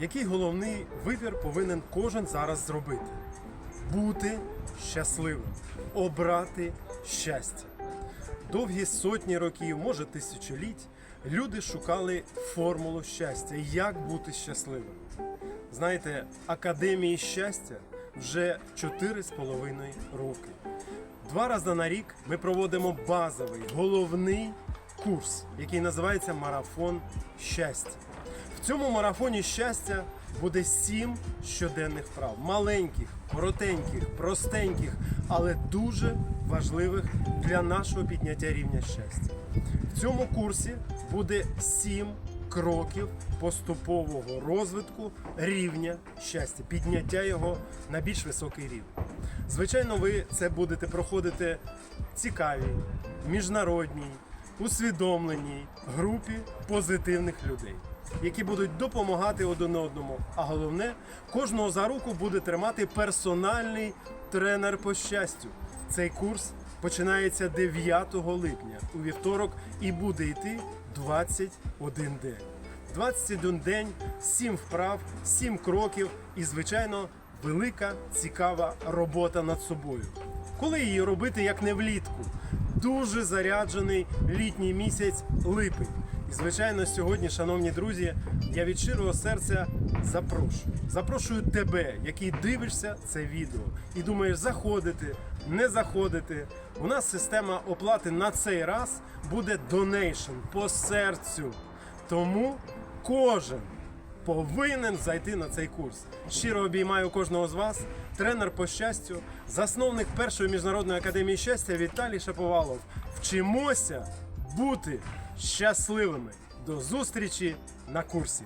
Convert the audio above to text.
Який головний вибір повинен кожен зараз зробити? Бути щасливим, обрати щастя. Довгі сотні років, може тисячоліть, люди шукали формулу щастя, як бути щасливим. Знаєте, академії щастя вже 4,5 роки. Два рази на рік ми проводимо базовий, головний курс, який називається Марафон щастя. Цьому марафоні щастя буде сім щоденних вправ. Маленьких, коротеньких, простеньких, але дуже важливих для нашого підняття рівня щастя. В цьому курсі буде сім кроків поступового розвитку рівня щастя, підняття його на більш високий рівень. Звичайно, ви це будете проходити в цікавій, міжнародній, усвідомленій групі позитивних людей, які будуть допомагати один одному. А головне, кожного за руку буде тримати персональний тренер по щастю. Цей курс починається 9 липня у вівторок і буде йти 21 день. 21 день, 7 вправ, 7 кроків і, звичайно, велика цікава робота над собою. Коли її робити, як не влітку? Дуже заряджений літній місяць липень. І, звичайно, сьогодні, шановні друзі, я від щирого серця запрошую. Запрошую тебе, який дивишся це відео і думаєш, заходити, не заходити. У нас система оплати на цей раз буде донейшн по серцю. Тому кожен повинен зайти на цей курс. Щиро обіймаю кожного з вас. Тренер по щастю, засновник першої міжнародної академії щастя Віталій Шаповалов. Вчимося бути щасливими. До зустрічі на курсі.